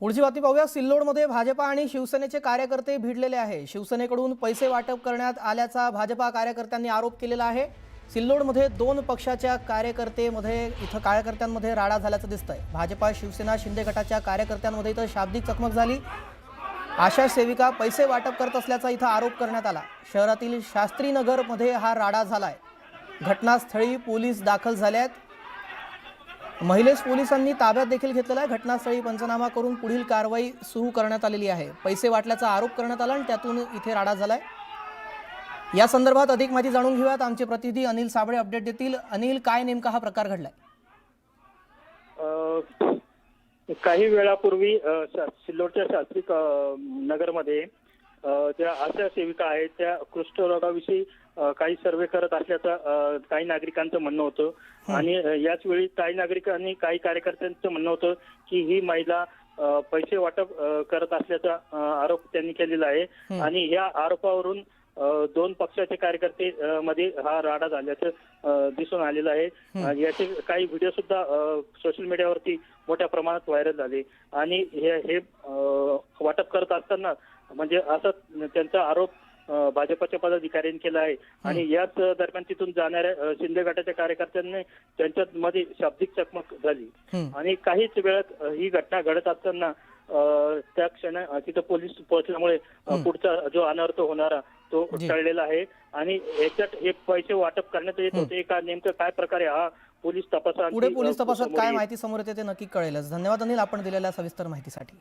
पुढची बातमी पाहूया. सिल्लोडमध्ये भाजपा आणि शिवसेनेचे कार्यकर्ते भिडलेले आहे. शिवसेनेकडून पैसे वाटप करण्यात आल्याचा भाजपा कार्यकर्त्यांनी आरोप केलेला आहे. सिल्लोडमध्ये दोन पक्षाच्या कार्यकर्तेमध्ये इथं कार्यकर्त्यांमध्ये राडा झाल्याचं दिसतंय. भाजपा शिवसेना शिंदे गटाच्या कार्यकर्त्यांमध्ये इथं शाब्दिक चकमक झाली. आशा सेविका पैसे वाटप करत असल्याचा इथं आरोप करण्यात आला. शहरातील शास्त्रीनगरमध्ये हा राडा झालाय. घटनास्थळी पोलीस दाखल झाल्यात महिलेस पोलिसांनी ताब्यात देखील घेतलेला आहे. घटनास्थळी पंचनामा करून पुढील कारवाई सुरू करण्यात आलेली आहे. पैसे वाटल्याचा आरोप करण्यात आला आणि त्यातून इथे राडा झालाय. या संदर्भात अधिक माहिती जाणून घेऊयात. आमचे प्रतिनिधी अनिल साबळे अपडेट देतील. अनिल काय नेमका हा प्रकार घडलाय? काही वेळापूर्वी सिल्लोडच्या शास्त्री नगरमध्ये ज्या आशा सेविका आहेत त्या कुष्ठरोगाविषयी काही सर्वे करत असल्याचं काही नागरिकांचं म्हणणं होतं. आणि याच वेळी काही नागरिकांनी काही कार्यकर्त्यांचं म्हणणं होतं की ही महिला पैसे वाटप करत असल्याचा आरोप त्यांनी केलेला आहे. आणि या आरोपावरून दोन पक्षाचे कार्यकर्ते मध्ये हा राडा झाल्याचं दिसून आलेलं आहे. याचे काही व्हिडिओ सुद्धा सोशल मीडियावरती मोठ्या प्रमाणात व्हायरल झाले. आणि हे हे वाटप करत असताना म्हणजे असा त्यांचा आरोप भाजपच्या पदाधिकाऱ्यांनी केला आहे. आणि याच दरम्यान तिथून जाणाऱ्या शिंदे गटाच्या कार्यकर्त्यांनी त्यांच्यात मध्ये शाब्दिक चकमक झाली. आणि काहीच वेळात ही घटना घडत असताना त्या क्षण तिथं पोलीस पोहोचल्यामुळे पुढचा जो अनर्थ होणारा तो. टळलेला आहे. आणि याच्यात हे पैसे वाटप करण्यात येत होते. का नेमकं काय प्रकारे हा पोलीस तपासात पुढे पोलीस तपासात काय माहिती समोर येते ते नक्की कळेलच. धन्यवाद अनिल आपण दिलेल्या सविस्तर माहितीसाठी.